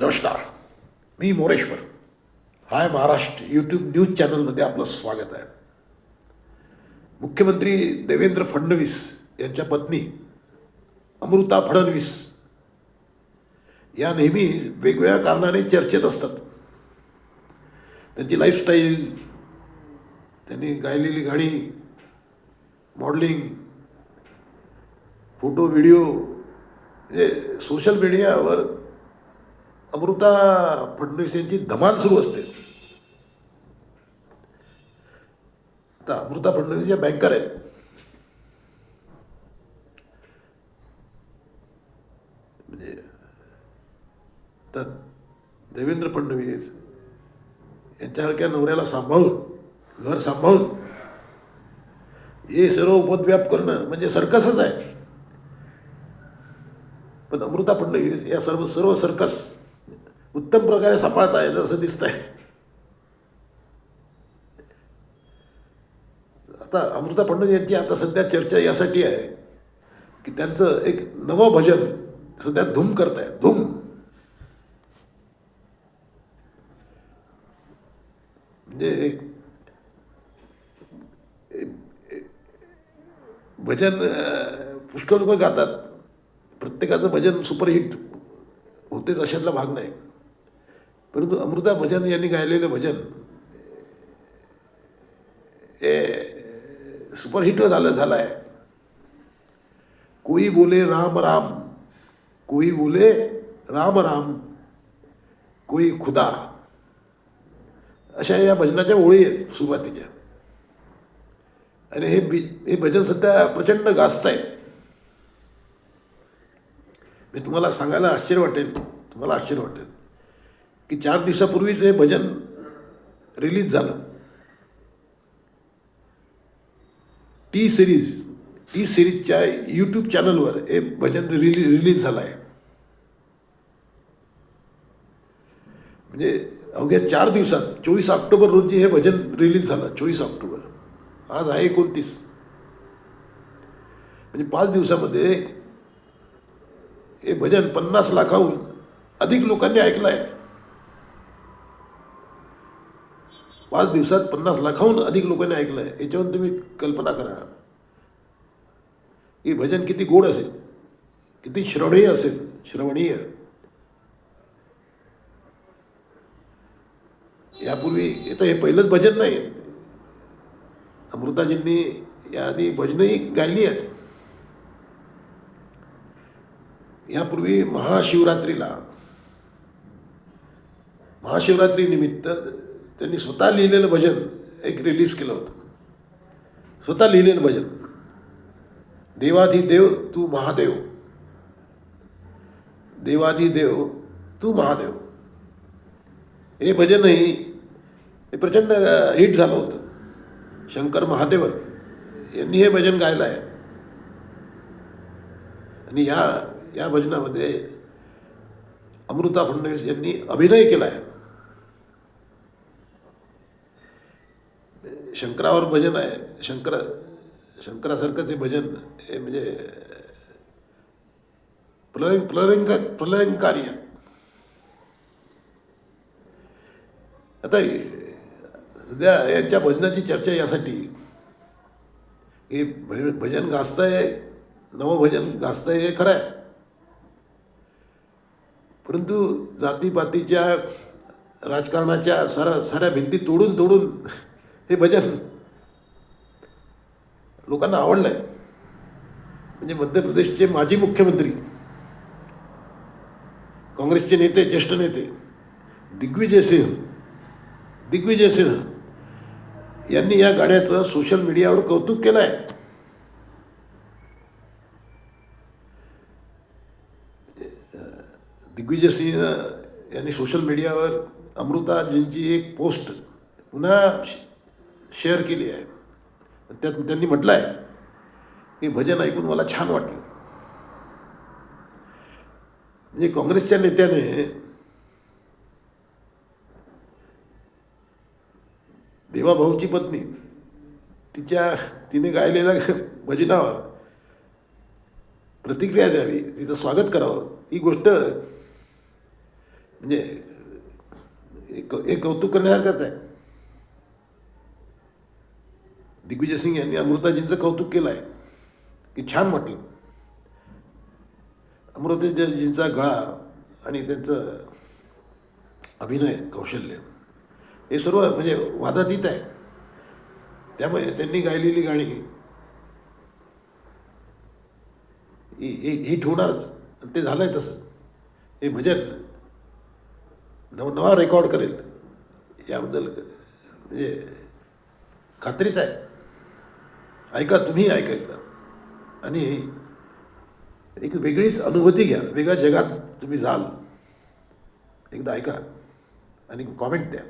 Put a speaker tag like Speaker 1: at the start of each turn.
Speaker 1: नमस्कार मी Moreshwar. Hi Maharashtra YouTube news चॅनलमध्ये आपलं स्वागत आहे. मुख्यमंत्री देवेंद्र फडणवीस यांच्या पत्नी अमृता फडणवीस या नेहमी वेगवेगळ्या कारणाने चर्चेत असतात. त्यांची लाईफस्टाईल त्यांनी गायलेली गाणी मॉडेलिंग फोटो व्हिडिओ म्हणजे सोशल मीडियावर अमृता फडणवीस यांची धमाल सुरू असते. आता अमृता फडणवीस या बँकर आहेत. म्हणजे तर देवेंद्र फडणवीस यांच्यासारख्या नवऱ्याला सांभाळून घर सांभाळून हे सर्व उपद्व्याप करणं म्हणजे सर्कसच आहे. पण अमृता फडणवीस या सर्व सर्व सर्कस उत्तम प्रकारे सापाळता येतं असं दिसतंय. आहे आता अमृता फडणवीस यांची आता सध्या चर्चा यासाठी आहे की त्यांचं एक नवं भजन सध्या धूम करत आहे धूम. म्हणजे एक भजन पुष्कळ लोक गातात. प्रत्येकाचं भजन सुपरहिट होतेच अशातला भाग नाही. परंतु अमृता भजन यांनी गायलेलं भजन हे सुपरहिट झालं झालं आहे कोई बोले राम राम कोई बोले राम राम कोई खुदा. अशा या भजनाच्या ओळी आहेत सुरुवातीच्या. आणि हे बी हे भजन सध्या प्रचंड गाजत आहे मी तुम्हाला सांगायला आश्चर्य वाटेल तुम्हाला आश्चर्य वाटेल. की चार दिवसापूर्वीच हे भजन रिलीज झालं. टी सिरीज टी सिरीजच्या यूट्यूब चॅनलवर हे भजन रिली रिलीज झालं आहे म्हणजे अवघ्या चार दिवसात चोवीस ऑक्टोबर रोजी हे भजन रिलीज झालं चोवीस ऑक्टोबर. आज आहे एकोणतीस. म्हणजे पाच दिवसामध्ये हे भजन पन्नास लाखाहून अधिक लोकांनी ऐकलं आहे पाच दिवसात पन्नास लाखाहून अधिक लोकांनी ऐकलं आहे याच्यावरून तुम्ही कल्पना करा. की भजन किती गोड असेल. किती श्रवणीय असेल. श्रवणीय. यापूर्वी येतं हे पहिलंच भजन नाही. अमृताजींनी याआधी भजनही गायली आहेत. यापूर्वी महाशिवरात्रीला. महाशिवरात्री निमित्त त्यांनी स्वतः लिहिलेलं भजन एक रिलीज केलं होतं. स्वतः लिहिलेलं भजन. देवाधी देव तू महादेव. देवाधी देव तू महादेव. हे भजनही हे प्रचंड हिट झालं होतं. शंकर महादेवन यांनी हे भजन गायलं आहे. आणि या या भजनामध्ये अमृता फडणवीस यांनी अभिनय केला आहे. शंकरावर भजन आहे. शंकर शंकरासारखंच हे भजन हे म्हणजे प्रलयं प्रलयंक प्रलयंकारी आता सध्या यांच्या भजनाची चर्चा यासाठी हे भजन गाजतंय नवभजन गाजतंय हे खरं आहे. परंतु जातीपातीच्या राजकारणाच्या सारा साऱ्या भिंती तोडून तोडून हे भजन लोकांना आवडलं आहे म्हणजे मध्य प्रदेशचे माजी मुख्यमंत्री काँग्रेसचे नेते ज्येष्ठ नेते दिग्विजय सिंह दिग्विजय सिंह यांनी या गाण्याचं सोशल मीडियावर कौतुक केलं आहे दिग्विजय सिंह यांनी सोशल मीडियावर अमृताजींची एक पोस्ट पुन्हा शेअर केली आहे. त्यात त्यांनी म्हटलं आहे की भजन ऐकून मला छान वाटलं. म्हणजे काँग्रेसच्या नेत्याने देवाभाऊची पत्नी तिच्या तिने गायलेल्या भजनावर प्रतिक्रिया द्यावी तिचं स्वागत करावं. ही गोष्ट म्हणजे एक एक कौतुक करण्यासारखंच आहे. दिग्विजय सिंग यांनी अमृताजींचं कौतुक केलं आहे. की छान म्हटलं अमृताजींचा गळा आणि त्यांचं अभिनय कौशल्य हे सर्व म्हणजे वादातीत आहे. त्यामुळे त्यांनी गायलेली गाणी ही ही- हिट होणारच आणि ते झालंय तसं. हे भजन नवनवा रेकॉर्ड करेल. याबद्दल म्हणजे खात्रीच आहे. ऐका तुम्ही ऐका एकदा. आणि एक वेगळीच अनुभूती घ्या. वेगळ्या जगात तुम्ही जाल. एकदा ऐका आणि कॉमेंट द्या.